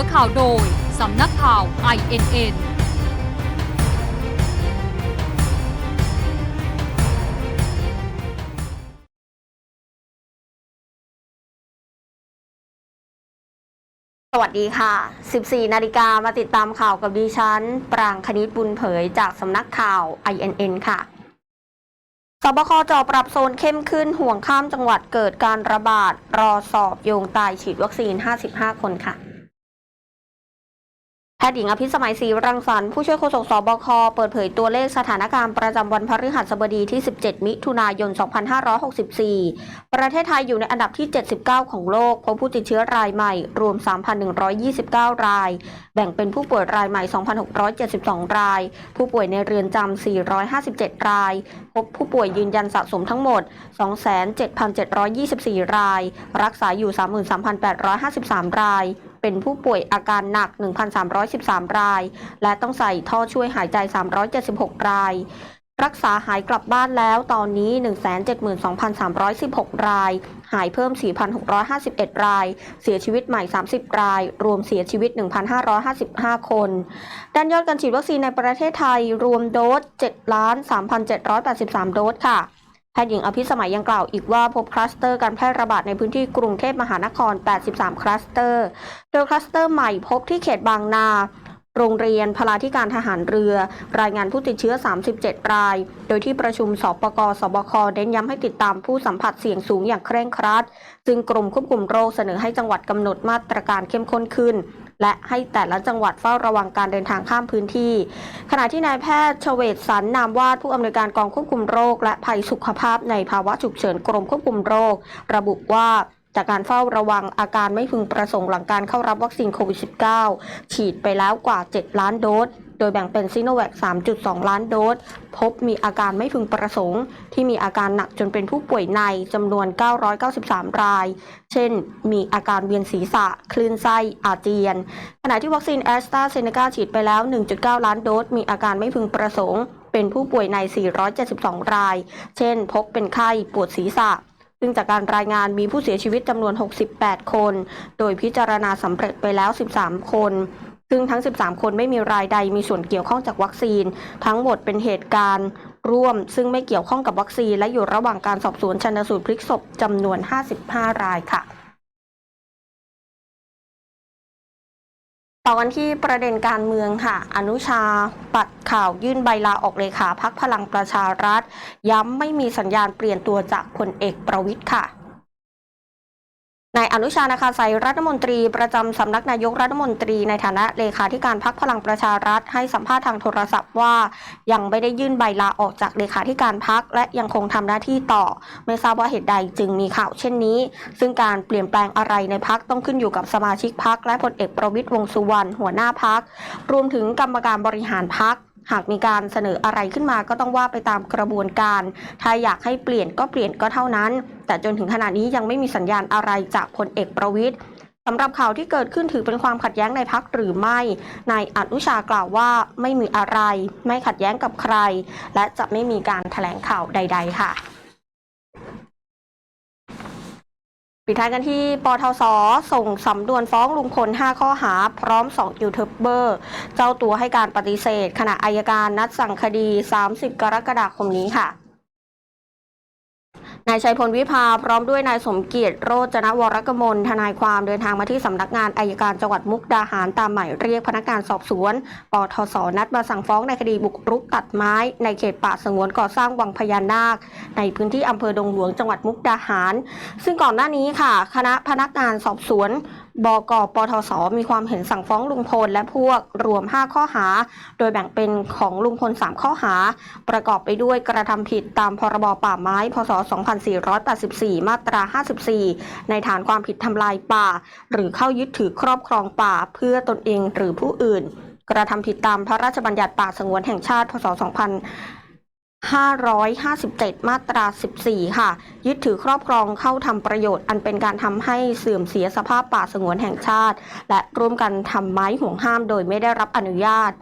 อข่าวโดย สำนักข่าว INN สวัสดีค่ะ 14 นาฬิกามาติดตามข่าวกับดิฉัน ปรางคณิตบุญเผยจากสำนักข่าว INN ค่ะ สบคจอปรับโซนเข้มขึ้นห่วงข้ามจังหวัดเกิดการระบาด รอสอบโยงตายฉีดวัคซีน 55 คนค่ะ แพทย์หญิงอภิสมัยศรีรังสรรค์ผู้ช่วยโฆษกสบค เปิดเผยตัวเลขสถานการณ์ประจำวันพฤหัสบดีที่ 17 มิถุนายน 2564 ประเทศไทยอยู่ในอันดับที่ 79 ของโลก พบผู้ติดเชื้อรายใหม่ รวม 3,129 ราย แบ่งเป็นผู้ป่วยรายใหม่ 2,672 ราย ผู้ป่วยในเรือนจำ 457 ราย พบผู้ป่วยยืนยันสะสมทั้งหมด 27,724 ราย รักษาอยู่ 33,853 ราย เป็นผู้ป่วยอาการหนัก 1,313 ราย และต้องใส่ท่อช่วยหายใจ 376 ราย รักษาหายกลับบ้านแล้วตอนนี้ 172,316 ราย หายเพิ่ม 4,651 ราย เสียชีวิตใหม่ 30 ราย รวมเสียชีวิต 1,555 คน ด้านยอดการฉีดวัคซีนในประเทศไทยรวมโดส7ล้าน3,783 โดสค่ะ แพทย์หญิงอภิสมัยยังกล่าวอีกว่าพบคลัสเตอร์การแพร่ระบาดในพื้นที่กรุงเทพมหานคร 83 คลัสเตอร์ โดยคลัสเตอร์ใหม่พบที่เขตบางนา โรงเรียนพลาธิการทหารเรือ รายงานผู้ติดเชื้อ 37 ราย โดยที่ประชุมสปกสบคเน้นย้ำให้ติดตามผู้สัมผัสเสี่ยงสูงอย่างเคร่งครัด ซึ่งกรมควบคุมโรคเสนอให้จังหวัดกำหนดมาตรการเข้มข้นขึ้น และให้แต่ละจังหวัดเฝ้าระวังการเดินทางข้ามพื้นที่ ขณะที่นายแพทย์ชเวศสันนามวาดผู้อำนวยการกองควบคุมโรค และภัยสุขภาพในภาวะฉุกเฉินกรมควบคุมโรค ระบุว่าจากการเฝ้าระวังอาการไม่พึงประสงค์หลังการเข้ารับวัคซีนโควิด -19 ฉีดไปแล้วกว่า 7 ล้านโดส โดยแบ่งเป็นซีโนแวค 3.2 ล้านโดส พบมีอาการไม่พึงประสงค์ ที่มีอาการหนักจนเป็นผู้ป่วยในจำนวน 993 ราย เช่น มีอาการเวียนศีรษะ คลื่นไส้ อาเจียน ขณะที่วัคซีนแอสตราเซเนกาฉีดไปแล้ว 1.9 ล้านโดส มีอาการไม่พึงประสงค์ เป็นผู้ป่วยใน 472 ราย เช่น พบเป็นไข้ ปวดศีรษะซึ่งจากการรายงานมีผู้เสียชีวิตจำนวน 68 คน โดยพิจารณาสำเร็จไปแล้ว 13 คน ซึ่งทั้ง 13 คนไม่มีรายใดมีส่วนเกี่ยวข้องจากวัคซีน ทั้งหมดเป็นเหตุการณ์ร่วม ซึ่งไม่เกี่ยวข้องกับวัคซีน และอยู่ระหว่างการสอบสวนชันสูตรพลิกศพจำนวน 55 รายค่ะต่อกันที่ประเด็นการเมืองค่ะ อนุชาปัดข่าวยื่นใบลาออกเลขาพักพลังประชารัฐ ย้ำไม่มีสัญญาณเปลี่ยนตัวจากพลเอกประวิทย์ค่ะ นายอนุชา นาคาไสยรัฐมนตรีประจำสำนักนายกรัฐมนตรีในฐานะเลขาธิการพักพลังประชารัฐให้สัมภาษณ์ทางโทรศัพท์ว่า ยังไม่ได้ยื่นใบลาออกจากเลขาธิการพักและยังคงทำหน้าที่ต่อ ไม่ทราบว่าเหตุใดจึงมีข่าวเช่นนี้ ซึ่งการเปลี่ยนแปลงอะไรในพักต้องขึ้นอยู่กับสมาชิกพักและพลเอกประวิตยวงสุวรรณหัวหน้าพักรวมถึงกรรมการบริหารพักหากมีการเสนออะไรขึ้นมาก็ต้องว่าไปตามกระบวนการ ถ้าอยากให้เปลี่ยนก็เปลี่ยนก็เท่านั้น แต่จนถึงขณะนี้ยังไม่มีสัญญาณอะไรจากพลเอกประวิตยสำหรับข่าวที่เกิดขึ้นถือเป็นความขัดแย้งในพักหรือไม่นายอนุชากล่าวว่าไม่มีอะไร ไม่ขัดแย้งกับใคร และจะไม่มีการแถลงข่าวใด ๆ ค่ะปิดท้ายกันที่ปทศส่งสำนวนฟ้องลุงพล 5 ข้อหา พร้อม 2 ยูทูบเบอร์ เจ้าตัวให้การปฏิเสธ ขณะอายการนัดสั่งคดี 30 กรกฎาคมนี้ค่ะ นายชัยพลวิภาพร้อมด้วยนายสมเกียรติโรจนวรกมลทนายความเดินทางมาที่สำนักงานอายการจังหวัดมุกดาหารตามหมายเรียกพนักงานสอบสวนปทศนัดมาสั่งฟ้องในคดีบุกรุกตัดไม้ ในเขตป่าสงวนก่อสร้างวังพญานาค ในพื้นที่อำเภอดงหลวงจังหวัดมุกดาหาร ซึ่งก่อนหน้านี้ค่ะ คณะพนักงานสอบสวน บกปทศมีความเห็นสั่งฟ้องลุงพลและพวกรวม 5 ข้อหา โดยแบ่งเป็นของลุงพล 3 ข้อหา ประกอบไปด้วยกระทำผิดตามพรบป่าไม้ พศ 2484 มาตรา 54 ในฐานความผิดทำลายป่า หรือเข้ายึดถือครอบครองป่าเพื่อตนเองหรือผู้อื่น กระทำผิดตามพระราชบัญญัติป่าสงวนแห่งชาติ พศ2000 557 มาตรา 14 ค่ะ ยึดถือครอบครองเข้าทำประโยชน์ อันเป็นการทำให้เสื่อมเสียสภาพป่าสงวนแห่งชาติ และร่วมกันทำไม้ห่วงห้ามโดยไม่ได้รับอนุญาต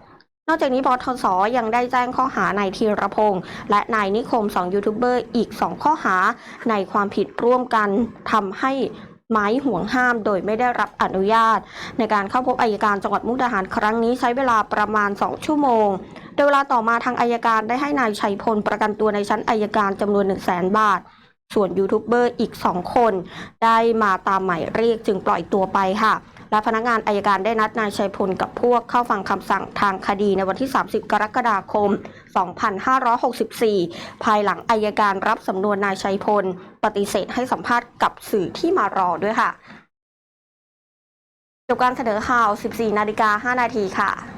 นอกจากนี้ปทศยังได้แจ้งข้อหานายธีรพงษ์และนายนิคม2ยูทูบเบอร์อีก 2 ข้อหา ในความผิดร่วมกันทำให้หมายห่วงห้ามโดยไม่ได้รับอนุญาต ในการเข้าพบอายการจังหวัดมุกดาหารครั้งนี้ใช้เวลาประมาณ 2 ชั่วโมง ดยเวลาต่อมาทางอายการได้ให้นายชัยพลประกันตัวในชั้นอายการจำนวน 1 0 0 0 0แสนบาท ส่วนยูทูบเบอร์อีก 2 คน ได้มาตามหมายเรียกจึงปล่อยตัวไปค่ะ และพนักงานอายการได้นัดนายชัยพลกับพวกเข้าฟังคำสั่งทางคดีในวันที่ 30 กรกฎาคม 2564 ภายหลังอายการรับสำนวนนายชัยพล ปฏิเสธให้สัมภาษณ์กับสื่อที่มารอด้วยค่ะจบการเสนอข่าว 14 นาฬิกา 5 นาทีค่ะ